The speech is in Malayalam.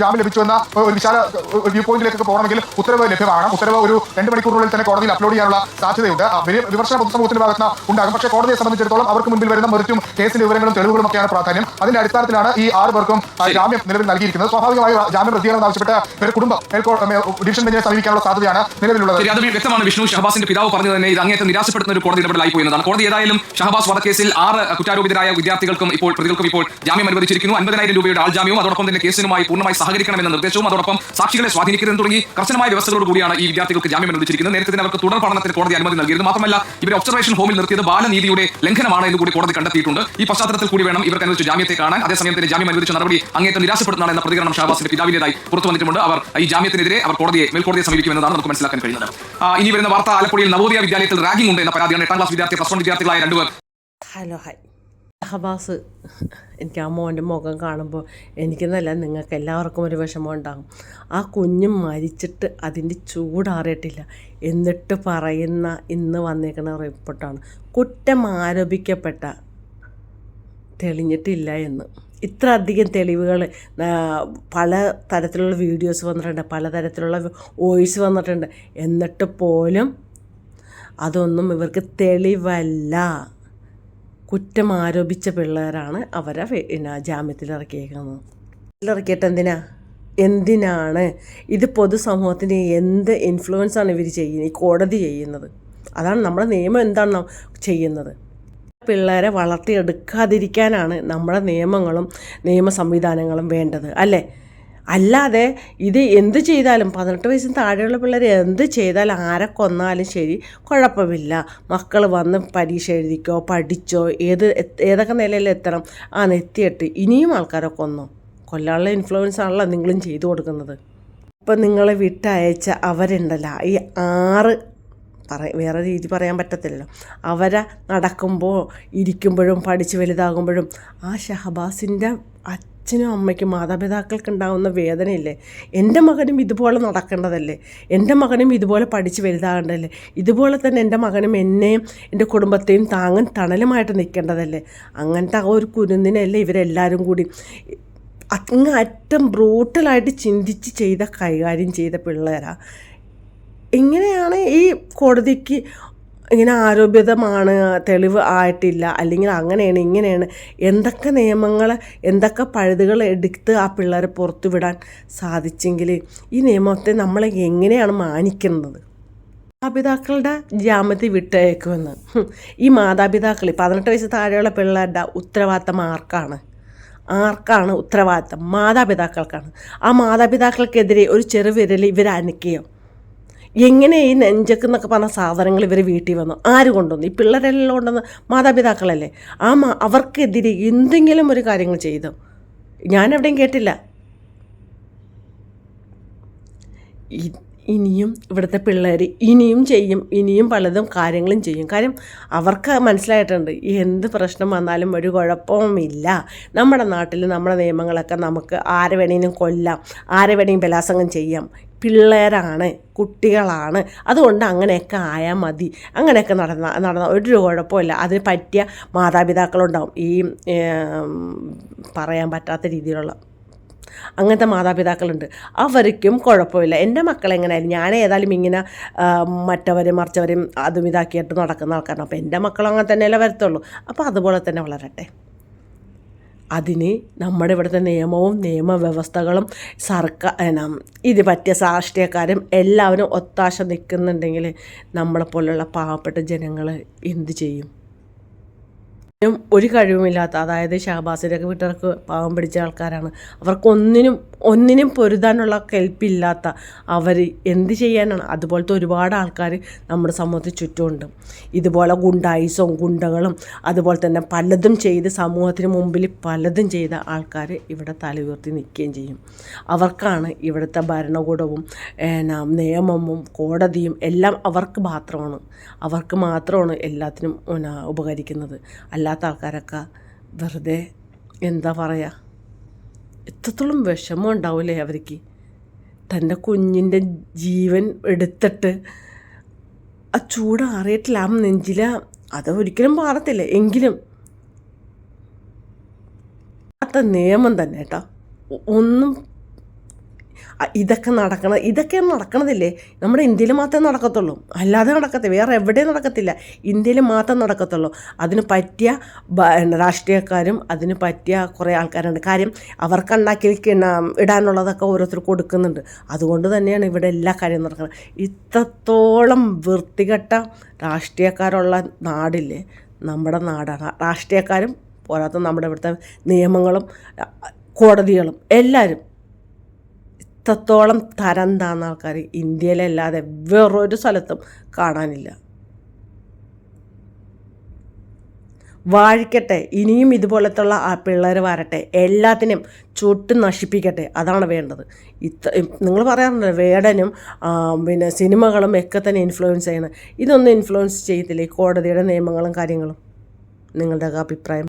ജാമ്യം ലഭിച്ചുവെന്ന ഒരു വിശാല വ്യൂ പോയിന്റിലേക്ക് പോകണമെങ്കിൽ ഉത്തരവ് ലഭ്യമാണ്. ഉത്തരവ് ഒരു രണ്ട് മണിക്കൂറിനുള്ളിൽ തന്നെ കോടതിയിൽ അപ്ലോഡ് ചെയ്യാനുള്ള സാധ്യതയുണ്ട്. വിമർശന പൊതുസമൂഹത്തിന്റെ ഭാഗത്ത് ഉണ്ടാകും. പക്ഷേ കോടതിയെ സംബന്ധിച്ചിടത്തോളം അവർക്ക് മുൻപിൽ വരുന്ന മറിച്ചും കേസിന്റെ വിവരങ്ങളും തെളിവുകളും ഒക്കെയാണ് പ്രാധാന്യം. അതിന്റെ അടിസ്ഥാനത്തിലാണ് ഈ ആറ് പേർക്കും ജാമ്യം നിലവിൽ നൽകിയിരിക്കുന്നത്. സ്വാഭാവികമായി ജാമ്യം റദ്ദീകരണം ആവശ്യപ്പെട്ട് ഒരു കുടുംബം ഡിവിഷൻ ബെഞ്ചിനെ സമീപിക്കാനുള്ള സാധ്യതയാണ് നിലവിലുള്ളത്. അത് വ്യക്തമാണ് വിഷ്ണു. ഷഹബാസിന്റെ പിതാവ് പറഞ്ഞത് തന്നെ ഇത് അങ്ങേറ്റം നിരാശപ്പെടുന്ന ഒരു കോടതി ഇടപെടലായി പോയിരുന്നതാണ് കോടതി ഏതായാലും ഷഹബാസ് വധക്കേസിൽ ആറ് കുറ്റാരോപിതരായ വിദ്യാർത്ഥികൾക്കും ഇപ്പോൾ പ്രതികൾക്കും ഇപ്പോൾ ജാമ്യം അനുവദിച്ചിരിക്കുന്നു. അൻപതിനായിരം രൂപയുടെ ആൾ ജാമ്യവും അതോടൊപ്പം തന്നെ കേസിനുമായി പൂർണമായി സഹകരിക്കണമെന്ന നിർദ്ദേശവും അതോടൊപ്പം സാക്ഷികളെ സ്വാധീനിക്കരുതെന്ന് തുടങ്ങി കർശനമായ വ്യവസ്ഥകളോട് കൂടിയാണ് ഈ വിദ്യാർത്ഥികൾക്ക് ജാമ്യം അനുവദിച്ചിരിക്കുന്നത്. നേരത്തെ അവർക്ക് തുടർ പഠനത്തിന് കോടതി അനുമതി നൽകിയിരുന്നു. മാത്രമല്ല ഇവരെ ഒബ്സർവേഷൻ ഹോമിൽ നിർത്തിയത് ബാലനീതിയുടെ ലംഘനമാണ് എന്ന് കൂടി കോടതി കണ്ടെത്തിയിട്ടുണ്ട്. ഈ പശ്ചാത്തലത്തിൽ കൂടി വേണം ഇവർക്ക് അനുവദിച്ച ജാമ്യത്തെ കാണാൻ. അതേസമയം തന്നെ ജാമ്യം അനുവദിച്ച നടപടി അങ്ങേറ്റം നിരാശപ്പെടുന്നതാണ് എന്ന പ്രതികരണം ഷാബാസിന്റെ പിതാവിന്റേതായി പുറത്തു വന്നിട്ടുണ്ട് അവർ ഈ ജാമ്യത്തിനെതിരെ അവർ കോടതിയെ മേൽക്കോടതിയെ സമീപിക്കുമെന്നതാണ് നമുക്ക് മനസ്സിലാക്കാൻ കഴിയുന്നത്. ഇനി വരുന്ന വാർത്ത ആലപ്പുഴയിൽ നവോദയ വിദ്യാലയത്തിൽ റാഗിംഗ് ഉണ്ട് എന്ന പരാതിയാണ് എട്ടാം ക്ലാസ് വിദ്യാർത്ഥി പ്ലസ് വൺ വിദ്യാർത്ഥികളായ രണ്ടുപേർ ഹലോ ഹായ് ഹബാസ് എനിക്ക് ആ മോന്റെ മുഖം കാണുമ്പോൾ എനിക്കെന്നല്ല നിങ്ങൾക്ക് എല്ലാവർക്കും ഒരു വിഷമം ഉണ്ടാകും ആ കുഞ്ഞ് മരിച്ചിട്ട് അതിന്റെ ചൂടാറിയിട്ടില്ല. എന്നിട്ട് പറയുന്ന ഇന്ന് വന്നേക്കുന്ന റിപ്പോർട്ടാണ്. കുറ്റം ആരോപിക്കപ്പെട്ട തെളിഞ്ഞിട്ടില്ല എന്ന്. ഇത്ര അധികം തെളിവുകൾ പല തരത്തിലുള്ള വീഡിയോസ് വന്നിട്ടുണ്ട് പല തരത്തിലുള്ള വോയിസ് വന്നിട്ടുണ്ട്. എന്നിട്ട് പോലും അതൊന്നും ഇവർക്ക് തെളിവല്ല. കുറ്റം ആരോപിച്ച പിള്ളേരാണ് അവരെ പിന്നെ ജാമ്യത്തിൽ ഇറക്കിയേക്കുന്നത്. ഇറക്കിയിട്ട് എന്തിനാ? എന്തിനാണ്? ഇത് പൊതുസമൂഹത്തിന് എന്ത് ഇൻഫ്ലുവൻസ് ആണ് ഇവർ ചെയ്യുന്നത്? ഈ കോടതി ചെയ്യുന്നത്. അതാണ് നമ്മുടെ നിയമം എന്താണ് ചെയ്യുന്നത്. പിള്ളേരെ വളർത്തിയെടുക്കാതിരിക്കാനാണ് നമ്മുടെ നിയമങ്ങളും നിയമ സംവിധാനങ്ങളും വേണ്ടത്. അല്ലേ? അല്ലാതെ ഇത് എന്ത് ചെയ്താലും പതിനെട്ട് വയസ്സിന് താഴെയുള്ള പിള്ളേർ എന്ത് ചെയ്താലും ആരെ കൊന്നാലും ശരി കുഴപ്പമില്ല. മക്കൾ വന്ന് പരീക്ഷ എഴുതിക്കോ പഠിച്ചോ ഏത് ഏതൊക്കെ നിലയിൽ എത്തണം ആ എത്തിയിട്ട് ഇനിയും ആൾക്കാരെ കൊന്നോ? കൊല്ലാനുള്ള ഇൻഫ്ലുവൻസ് ആണല്ലോ നിങ്ങളും ചെയ്തു കൊടുക്കുന്നത്. ഇപ്പം നിങ്ങളെ വിട്ടയച്ച അവരുണ്ടല്ലോ ഈ ആറ് പറ വേറെ രീതി പറയാൻ പറ്റത്തില്ലല്ലോ. അവരെ നടക്കുമ്പോൾ ഇരിക്കുമ്പോഴും പഠിച്ച് വലുതാകുമ്പോഴും ആ ഷഹബാസിന്റെ അച്ഛനും അമ്മയ്ക്കും മാതാപിതാക്കൾക്ക് ഉണ്ടാകുന്ന വേദനയില്ലേ? എന്റെ മകനും ഇതുപോലെ നടക്കേണ്ടതല്ലേ? എന്റെ മകനും ഇതുപോലെ പഠിച്ച് വലുതാകേണ്ടതല്ലേ? ഇതുപോലെ തന്നെ എന്റെ മകനും എന്നെയും എന്റെ കുടുംബത്തെയും താങ്ങും തണലുമായിട്ട് നിൽക്കേണ്ടതല്ലേ? അങ്ങനത്തെ ആ ഒരു കുരുന്നിനല്ലേ ഇവരെല്ലാവരും കൂടി അങ്ങ് അറ്റം ബ്രൂട്ടലായിട്ട് ചിന്തിച്ച് ചെയ്ത കൈകാര്യം ചെയ്ത പിള്ളേരാണ് എങ്ങനെയാണ് ഈ കോടതിക്ക് ഇങ്ങനെ ആരോപിതമാണ് തെളിവ് ആയിട്ടില്ല അല്ലെങ്കിൽ അങ്ങനെയാണ് ഇങ്ങനെയാണ് എന്തൊക്കെ നിയമങ്ങൾ എന്തൊക്കെ പഴുതുകൾ എടുത്ത് ആ പിള്ളേരെ പുറത്തു വിടാൻ സാധിച്ചെങ്കിൽ ഈ നിയമത്തെ നമ്മൾ എങ്ങനെയാണ് മാനിക്കുന്നത്? മാതാപിതാക്കളുടെ ജാമ്യത്തിൽ വിട്ടേക്കുമെന്ന്. ഈ മാതാപിതാക്കൾ പതിനെട്ട് വയസ്സ് താഴെയുള്ള പിള്ളേരുടെ ഉത്തരവാദിത്തം ആർക്കാണ്? ആർക്കാണ് ഉത്തരവാദിത്തം? മാതാപിതാക്കൾക്കാണ്. ആ മാതാപിതാക്കൾക്കെതിരെ ഒരു ചെറുവിരൽ ഇവർ അനക്കുകയോ എങ്ങനെ ഈ നെഞ്ചക്ക് എന്നൊക്കെ പറഞ്ഞ സാധനങ്ങൾ ഇവർ വീട്ടിൽ വന്നു? ആര് കൊണ്ടുവന്നു? ഈ പിള്ളേരെല്ലാം കൊണ്ടുവന്ന് മാതാപിതാക്കളല്ലേ? ആ മാ അവർക്കെതിരെ എന്തെങ്കിലും ഒരു കാര്യങ്ങൾ ചെയ്തോ. ഞാനെവിടെയും കേട്ടില്ല. ഇനിയും ഇവിടുത്തെ പിള്ളേർ ഇനിയും ചെയ്യും ഇനിയും പലതും കാര്യങ്ങളും ചെയ്യും. കാര്യം അവർക്ക് മനസ്സിലായിട്ടുണ്ട് എന്ത് പ്രശ്നം വന്നാലും ഒരു കുഴപ്പവുമില്ല നമ്മുടെ നാട്ടിൽ നമ്മുടെ നിയമങ്ങളൊക്കെ നമുക്ക് ആരെ വേണമെങ്കിലും കൊല്ലാം ആരെ വേണമെങ്കിലും ബലാസംഗം ചെയ്യാം. പിള്ളേരാണ് കുട്ടികളാണ്. അതുകൊണ്ട് അങ്ങനെയൊക്കെ ആയാൽ മതി. അങ്ങനെയൊക്കെ നടന്ന നടന്ന ഒരു കുഴപ്പമില്ല. അതിന് പറ്റിയ മാതാപിതാക്കളുണ്ടാവും. ഈ പറയാൻ പറ്റാത്ത രീതിയിലുള്ള അങ്ങനത്തെ മാതാപിതാക്കളുണ്ട്. അവർക്കും കുഴപ്പമില്ല. എന്റെ മക്കളെങ്ങനെയായാലും ഞാൻ ഏതായാലും ഇങ്ങനെ മറ്റവരും മറിച്ചവരും അതും ഇതാക്കിയിട്ട് നടക്കുന്ന ആൾക്കാരാണ്. അപ്പോൾ എന്റെ മക്കളും അങ്ങനെ തന്നെയല്ലേ വരത്തുള്ളൂ. അപ്പോൾ അതുപോലെ തന്നെ വളരട്ടെ. അതിന് നമ്മുടെ ഇവിടുത്തെ നിയമവും നിയമവ്യവസ്ഥകളും സർക്കാർ ഇത് പറ്റിയ രാഷ്ട്രീയക്കാരും എല്ലാവരും ഒത്താശ നിൽക്കുന്നുണ്ടെങ്കിൽ നമ്മളെപ്പോലുള്ള പാവപ്പെട്ട ജനങ്ങൾ എന്ത് ചെയ്യും? ഒരു കഴിവുമില്ലാത്ത അതായത് ഷഹബാസിന്റെയൊക്കെ വീട്ടുകാർക്ക് പാവം പിടിച്ച ആൾക്കാരാണ്. അവർക്ക് ഒന്നിനും പൊരുതാനുള്ള കെൽപ്പില്ലാത്ത അവർ എന്ത് ചെയ്യാനാണ്? അതുപോലത്തെ ഒരുപാട് ആൾക്കാർ നമ്മുടെ സമൂഹത്തിൽ ചുറ്റുമുണ്ട്. ഇതുപോലെ ഗുണ്ടായിസും ഗുണ്ടകളും അതുപോലെ തന്നെ പലതും ചെയ്ത് സമൂഹത്തിന് മുമ്പിൽ പലതും ചെയ്ത ആൾക്കാർ ഇവിടെ തല ഉയർത്തി നിൽക്കുകയും ചെയ്യും. അവർക്കാണ് ഇവിടുത്തെ ഭരണകൂടവും നിയമവും കോടതിയും എല്ലാം അവർക്ക് മാത്രമാണ്. അവർക്ക് മാത്രമാണ് എല്ലാത്തിനും ഉപകരിക്കുന്നത്. ഉപകരിക്കുന്നത് അല്ലാത്ത ആൾക്കാരൊക്കെ വെറുതെ എന്താ പറയുക എത്രത്തോളം വിഷമം ഉണ്ടാവില്ലേ അവർക്ക്. തന്റെ കുഞ്ഞിന്റെ ജീവൻ എടുത്തിട്ട് ആ ചൂട് അറിയിട്ടില്ല ആ നെഞ്ചില അത് ഒരിക്കലും എങ്കിലും അത്ത നിയമം തന്നെ കേട്ടോ. ഒന്നും ഇതൊക്കെ നടക്കണം ഇതൊക്കെ നടക്കണതില്ലേ? നമ്മുടെ ഇന്ത്യയിൽ മാത്രമേ നടക്കത്തുള്ളൂ. അല്ലാതെ നടക്കത്തില്ല. വേറെ എവിടെയും നടക്കത്തില്ല. ഇന്ത്യയിൽ മാത്രം നടക്കത്തുള്ളൂ. അതിന് പറ്റിയ രാഷ്ട്രീയക്കാരും അതിന് പറ്റിയ കുറേ ആൾക്കാരുണ്ട്. കാര്യം അവർക്ക് ഉണ്ടാക്കി ഇടാനുള്ളതൊക്കെ ഓരോരുത്തർ കൊടുക്കുന്നുണ്ട്. അതുകൊണ്ട് തന്നെയാണ് ഇവിടെ എല്ലാ കാര്യവും നടക്കുന്നത് ഇത്രത്തോളം വൃത്തികെട്ട രാഷ്ട്രീയക്കാരുള്ള നാടില്ലേ? നമ്മുടെ നാടാണ്. രാഷ്ട്രീയക്കാരും പോരാത്ത നമ്മുടെ ഇവിടുത്തെ നിയമങ്ങളും കോടതികളും എല്ലാവരും ഇത്രത്തോളം തരം താന്ന ആൾക്കാർ ഇന്ത്യയിലല്ലാതെ വേറൊരു സ്ഥലത്തും കാണാനില്ല. വാഴിക്കട്ടെ ഇനിയും ഇതുപോലത്തുള്ള ആ പിള്ളേർ വരട്ടെ എല്ലാത്തിനും ചുട്ട് നശിപ്പിക്കട്ടെ അതാണ് വേണ്ടത്. ഇത്ര നിങ്ങൾ പറയാറുണ്ട് വേടനും പിന്നെ സിനിമകളും ഒക്കെ തന്നെ ഇൻഫ്ലുവൻസ് ചെയ്യണം. ഇതൊന്നും ഇൻഫ്ലുവൻസ് ചെയ്യത്തില്ല ഈ കോടതിയുടെ നിയമങ്ങളും കാര്യങ്ങളും? നിങ്ങളുടെ അഭിപ്രായം?